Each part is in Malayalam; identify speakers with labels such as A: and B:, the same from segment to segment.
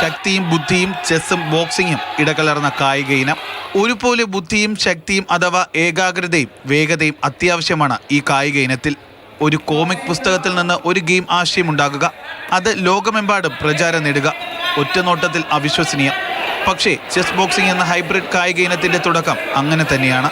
A: ശക്തിയും ബുദ്ധിയും ചെസ്സും ബോക്സിങ്ങും ഇടകലർന്ന കായിക ഇനം. ഒരുപോലെ ബുദ്ധിയും ശക്തിയും അഥവാ ഏകാഗ്രതയും വേഗതയും അത്യാവശ്യമാണ് ഈ കായിക ഇനത്തിൽ. ഒരു കോമിക് പുസ്തകത്തിൽ നിന്ന് ഒരു ഗെയിം ആശയം ഉണ്ടാകുക അത് ലോകമെമ്പാടും പ്രചാരം നേടുക. ഒറ്റനോട്ടത്തിൽ അവിശ്വസനീയം. പക്ഷേ ചെസ് ബോക്സിംഗ് എന്ന ഹൈബ്രിഡ് കായിക ഇനത്തിന്റെ തുടക്കം അങ്ങനെ തന്നെയാണ്.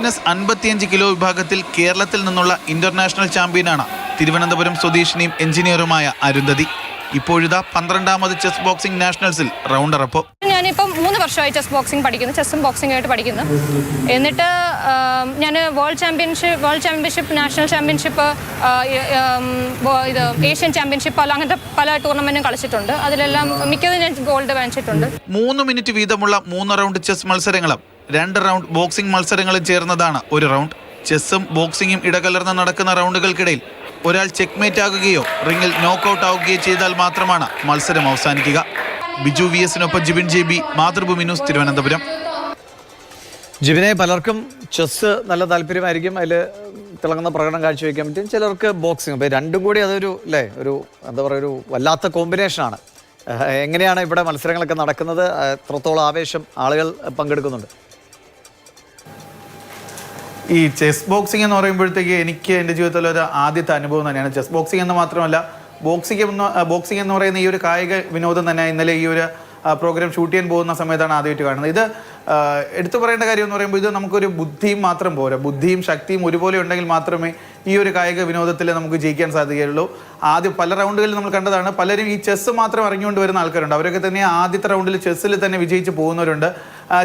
A: മൈനസ് അൻപത്തിയഞ്ച് കിലോ വിഭാഗത്തിൽ കേരളത്തിൽ നിന്നുള്ള ഇന്റർനാഷണൽ ചാമ്പ്യനാണ് തിരുവനന്തപുരം സ്വദേശിനിയും എഞ്ചിനീയറുമായ അരുന്ധതി. ഇപ്പോഴിതാ പന്ത്രണ്ടാമത് ചെസ് ബോക്സിംഗ് നാഷണൽസിൽ റൗണ്ടറപ്പ്.
B: ഞാനിപ്പം മൂന്ന് വർഷമായി ചെസ് ബോക്സിംഗ് പഠിക്കുന്നു ചെസ്സും ബോക്സിംഗ് ആയിട്ട് പഠിക്കുന്നു. എന്നിട്ട് ഞാൻ world championship world championship national championship ഇത് ഏഷ്യൻ ചാമ്പ്യൻഷിപ്പ് അല്ല അങ്ങനത്തെ പല ടൂർണമെന്റും കളിച്ചിട്ടുണ്ട്. അതിലെല്ലാം മിക്കതും ഞാൻ ഗോൾഡ് വാങ്ങിച്ചിട്ടുണ്ട്.
A: മൂന്ന് മിനിറ്റ് വീതമുള്ള മൂന്ന് റൗണ്ട് ചെസ് മത്സരങ്ങളും രണ്ട് റൗണ്ട് ബോക്സിംഗ് മത്സരങ്ങളും ചേർന്നതാണ് ഒരു റൗണ്ട്. ചെസ്സും ബോക്സിംഗും ഇടകലർന്ന് നടക്കുന്ന റൗണ്ടുകൾക്കിടയിൽ ഒരാൾ ചെക്ക്മേറ്റ് ആകുകയോ റിംഗിൽ നോക്കൌട്ട് ആവുകയോ ചെയ്താൽ മാത്രമാണ് മത്സരം അവസാനിക്കുക. Biju V എസിനൊപ്പം Jibin J B Mathrubhumi news Thiruvananthapuram.
C: ജിബിനെ പലർക്കും ചെസ് നല്ല താല്പര്യമായിരിക്കും. അതിൽ തിളങ്ങുന്ന പ്രകടനം കാഴ്ചവെക്കാൻ പറ്റും. ചിലർക്ക് ബോക്സിംഗ് അപ്പോൾ രണ്ടും കൂടി അതൊരു അല്ലേ ഒരു എന്താ പറയുക ഒരു വല്ലാത്ത കോമ്പിനേഷനാണ് എങ്ങനെയാണ് ഇവിടെ മത്സരങ്ങളൊക്കെ നടക്കുന്നത്? എത്രത്തോളം ആവേശം ആളുകൾ പങ്കെടുക്കുന്നുണ്ട്?
A: ഈ ചെസ് ബോക്സിംഗ് എന്ന് പറയുമ്പോഴത്തേക്ക് എനിക്ക് എന്റെ ജീവിതത്തിൽ ഒരു ആദ്യത്തെ അനുഭവം തന്നെയാണ്. ചെസ് ബോക്സിംഗ് എന്ന് മാത്രമല്ല ബോക്സിംഗ് എന്ന് ബോക്സിംഗ് എന്ന് പറയുന്ന ഈ ഒരു കായിക വിനോദം തന്നെ ഇന്നലെ ഈ ഒരു പ്രോഗ്രാം ഷൂട്ട് ചെയ്യാൻ പോകുന്ന സമയത്താണ് ആദ്യമായിട്ട് കാണുന്നത്. ഇത് എടുത്തു പറയേണ്ട കാര്യം എന്ന് പറയുമ്പോൾ ഇത് നമുക്കൊരു ബുദ്ധിയും മാത്രം പോരാ. ബുദ്ധിയും ശക്തിയും ഒരുപോലെ ഉണ്ടെങ്കിൽ മാത്രമേ ഈ ഒരു കായിക വിനോദത്തിൽ നമുക്ക് ജയിക്കാൻ സാധിക്കുകയുള്ളൂ. ആദ്യം പല റൗണ്ടുകളിൽ നമ്മൾ കണ്ടതാണ്. പലരും ഈ ചെസ്സ് മാത്രം അറിഞ്ഞുകൊണ്ട് വരുന്ന ആൾക്കാരുണ്ട്. അവരൊക്കെ തന്നെ ആദ്യത്തെ റൗണ്ടിൽ ചെസ്സിൽ തന്നെ വിജയിച്ച് പോകുന്നവരുണ്ട്.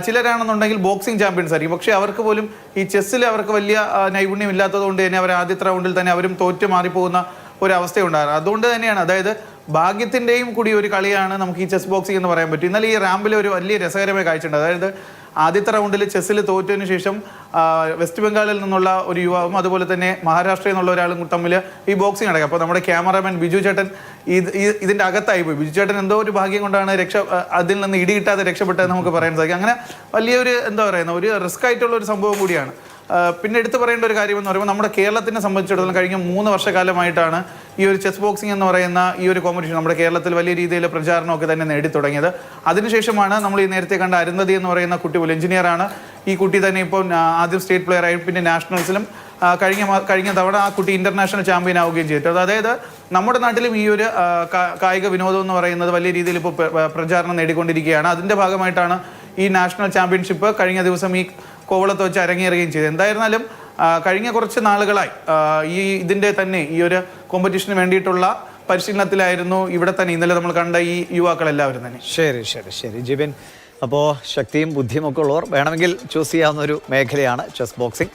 A: ചിലരാണെന്നുണ്ടെങ്കിൽ ബോക്സിംഗ് ചാമ്പ്യൻസ് ആയിരിക്കും. പക്ഷേ അവർക്ക് പോലും ഈ ചെസ്സിൽ അവർക്ക് വലിയ നൈപുണ്യം ഇല്ലാത്തതുകൊണ്ട് തന്നെ അവർ ആദ്യത്തെ റൗണ്ടിൽ തന്നെ അവരും തോറ്റു മാറിപ്പോകുന്ന ഒരവസ്ഥയുണ്ടായിരുന്നു. അതുകൊണ്ട് തന്നെയാണ് അതായത് ഭാഗ്യത്തിന്റെയും കൂടി ഒരു കളിയാണ് നമുക്ക് ഈ ചെസ് ബോക്സിംഗ് എന്ന് പറയാൻ പറ്റും. ഇന്നലെ ഈ റാമ്പിൽ ഒരു വലിയ രസകരമായ കാഴ്ചയുണ്ട്. അതായത് ആദ്യത്തെ റൗണ്ടിൽ ചെസ്സിൽ തോറ്റതിന് ശേഷം വെസ്റ്റ് ബംഗാളിൽ നിന്നുള്ള ഒരു യുവാവും അതുപോലെ തന്നെ മഹാരാഷ്ട്രയിൽ നിന്നുള്ള ഒരാളും തമ്മിൽ ഈ ബോക്സിംഗ് നടക്കുക. അപ്പോൾ നമ്മുടെ ക്യാമറാമാൻ ബിജു ചേട്ടൻ ഇത് ഇതിന്റെ അകത്തായി പോയി. ബിജു ചേട്ടൻ എന്തോ ഒരു ഭാഗ്യം കൊണ്ടാണ് രക്ഷ അതിൽ നിന്ന് ഇടി കിട്ടാതെ രക്ഷപ്പെട്ടതെന്ന് നമുക്ക് പറയാൻ സാധിക്കും. അങ്ങനെ വലിയൊരു എന്താ പറയുന്ന ഒരു റിസ്ക് ആയിട്ടുള്ള ഒരു സംഭവം കൂടിയാണ്. പിന്നെ എടുത്തു പറയേണ്ട ഒരു കാര്യം എന്ന് പറയുമ്പോൾ നമ്മുടെ കേരളത്തിനെ സംബന്ധിച്ചിടത്തോളം കഴിഞ്ഞ മൂന്ന് വർഷക്കാലമായിട്ടാണ് ഈ ഒരു ചെസ് ബോക്സിംഗ് എന്ന് പറയുന്ന ഈ ഒരു കോമ്പറ്റീഷൻ നമ്മുടെ കേരളത്തിൽ വലിയ രീതിയിൽ പ്രചാരണമൊക്കെ തന്നെ നേടി തുടങ്ങിയത് അതിനുശേഷമാണ് നമ്മൾ ഈ നേരത്തെ കണ്ട അരുന്ധതി എന്ന് പറയുന്ന കുട്ടി ഒരു എഞ്ചിനീയറാണ് ഈ കുട്ടി തന്നെ ഇപ്പോൾ ആദ്യം സ്റ്റേറ്റ് പ്ലെയർ ആയി പിന്നെ നാഷണൽസിലും കഴിഞ്ഞ കഴിഞ്ഞ തവണ ആ കുട്ടി ഇന്റർനാഷണൽ ചാമ്പ്യൻ ആവുകയും ചെയ്തിട്ടുണ്ട് അതായത് നമ്മുടെ നാട്ടിലും ഈ ഒരു കായിക വിനോദം എന്ന് പറയുന്നത് വലിയ രീതിയിൽ ഇപ്പോൾ പ്ര- പ്രചാരണം നേടിക്കൊണ്ടിരിക്കുകയാണ്. അതിന്റെ ഭാഗമായിട്ടാണ് ഈ നാഷണൽ ചാമ്പ്യൻഷിപ്പ് കഴിഞ്ഞ ദിവസം ഈ കോവളത്ത് വെച്ച് അരങ്ങേറുകയും ചെയ്തു. എന്തായിരുന്നാലും കഴിഞ്ഞ കുറച്ച് നാളുകളായി ഈ ഇതിന്റെ തന്നെ ഈ ഒരു കോമ്പറ്റീഷന് വേണ്ടിയിട്ടുള്ള പരിശീലനത്തിലായിരുന്നു ഇവിടെ തന്നെ ഇന്നലെ നമ്മൾ കണ്ട ഈ യുവാക്കളെല്ലാവരും തന്നെ.
C: ശരി ശരി ശരി. ജിബിൻ അപ്പോൾ ശക്തിയും ബുദ്ധിയും ഒക്കെ ഉള്ളവർ വേണമെങ്കിൽ ചൂസ് ചെയ്യാവുന്ന ഒരു മേഖലയാണ് ചെസ് ബോക്സിംഗ്